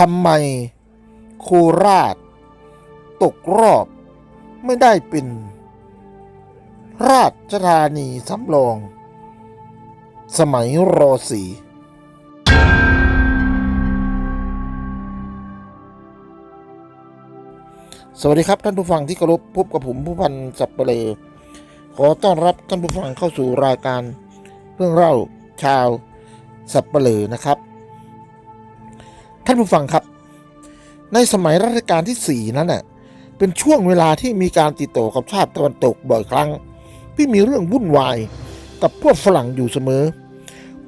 ทำไมโคราช ตกรอบไม่ได้เป็น ราชธานีสำรอง สมัยรอสีสวัสดีครับท่านผู้ฟังที่เคารพพบกับผมผู้พันสับเปลอขอต้อนรับท่านผู้ฟังเข้าสู่รายการเรื่องเล่าชาวสับเปลอนะครับ ท่านผู้ฟังครับ ในสมัยรัชกาลที่ 4 นั้นน่ะเป็นช่วงเวลาที่มีการติดต่อกับชาติตะวันตกบ่อยครั้ง ที่มีเรื่องวุ่นวาย กับพวกฝรั่งอยู่เสมอ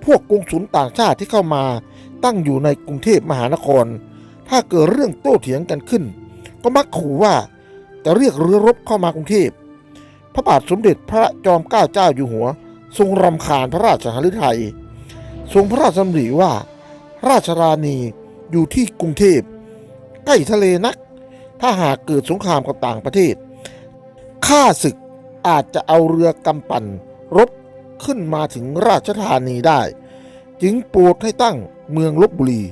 พวกกงสุลต่างชาติที่เข้ามาตั้งอยู่ในกรุงเทพมหานคร ถ้าเกิดเรื่องโต้เถียงกันขึ้น ก็มักขู่ว่าจะเรียกเรือรบเข้ามากรุงเทพพระบาทสมเด็จพระจอมเกล้าเจ้าอยู่หัว ทรงรำคาญพระราชหฤทัยทรงพระราชดำริว่า ราชธานี อยู่ที่กรุงเทพใกล้ทะเลนัก ถ้าหากเกิดสงครามกับต่างประเทศข้าศึกอาจจะเอาเรือกำปั่นรบขึ้นมาถึงราชธานีได้ จึงโปรดให้ตั้งเมืองลบบุรี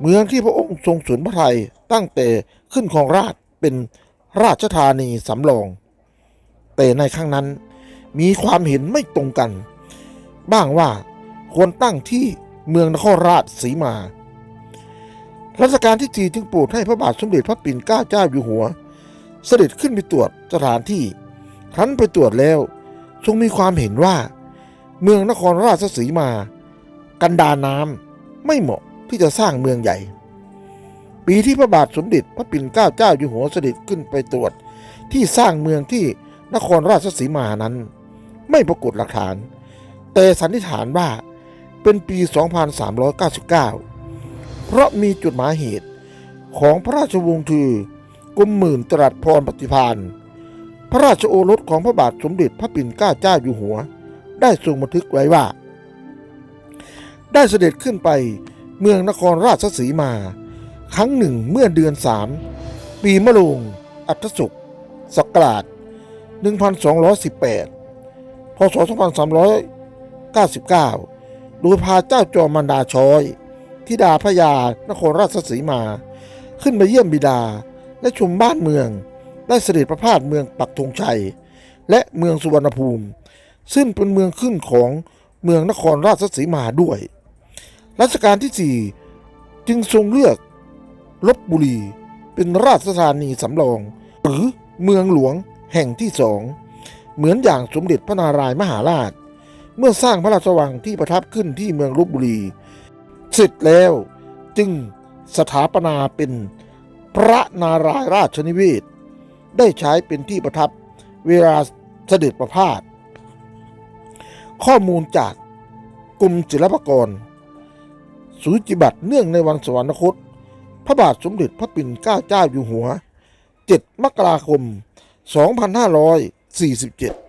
เมืองที่พระองค์ทรงสวนพระทัยตั้งแต่ขึ้นของราชเป็นราชธานีสำรอง แต่ในครั้งนั้นมีความเห็นไม่ตรงกัน บ้างว่าควรตั้งที่เมืองนครราชสีมา รัชกาลที่จีจึงโปรดให้พระบาทสมเด็จพระปิ่นเกล้าเจ้าอยู่หัว เสด็จขึ้นไปตรวจสถานที่ครั้นไปตรวจแล้วทรงมีความเห็นว่า เมืองนครราชสีมา กันดารน้ำไม่เหมาะที่จะสร้างเมืองใหญ่ ปีที่พระบาทสมเด็จพระปิ่นเกล้าเจ้าอยู่หัวเสด็จขึ้นไปตรวจที่สร้างเมืองที่นครราชสีมานั้น ไม่ปรากฏหลักฐาน แต่สันนิษฐานว่าเป็นปี 2399 เพราะมีจุดหมายเหตุของพระราชวงศ์ทือกรมหมื่นตรัสพรปฏิพานพระราชโอรสของพระบาทสมเด็จพระปิ่นเกล้าเจ้าอยู่หัว ได้ทรงบันทึกไว้ว่า ได้เสด็จขึ้นไปเมืองนครราชสีมา ครั้งหนึ่งเมื่อเดือนสามปีมะโรงอัฐศุกร์ศักราช1218 พศ 2399 โดยพาเจ้าจอมมันดาชอย ธิดาพระยานครราชสีมา ขึ้นมาเยี่ยมบิดา และชมบ้านเมือง ได้เสด็จประพาสเมืองปักธงชัย และเมืองสุวรรณภูมิ ซึ่งเป็นเมืองขึ้นของเมืองนครราชสีมาด้วย รัชกาลที่สี่จึงทรงเลือกลบบุรี เป็นราชธานีสำรอง หรือเมืองหลวงแห่งที่สองเหมือนอย่างสมเด็จพระนารายณ์มหาราช เมื่อสร้างพระราชวังที่ประทับขึ้นที่เมืองลบบุรี เสร็จแล้วจึงสถาปนาเป็นพระนารายราชนิเวศ ได้ใช้เป็นที่ประทับเวลาเสด็จประพาสข้อมูลจากกรมศิลปากรสุจิบัตรเนื่องในวันสวรรคต พระบาทสมเด็จพระปิ่นเกล้าเจ้าอยู่หัว 7 มกราคม 2547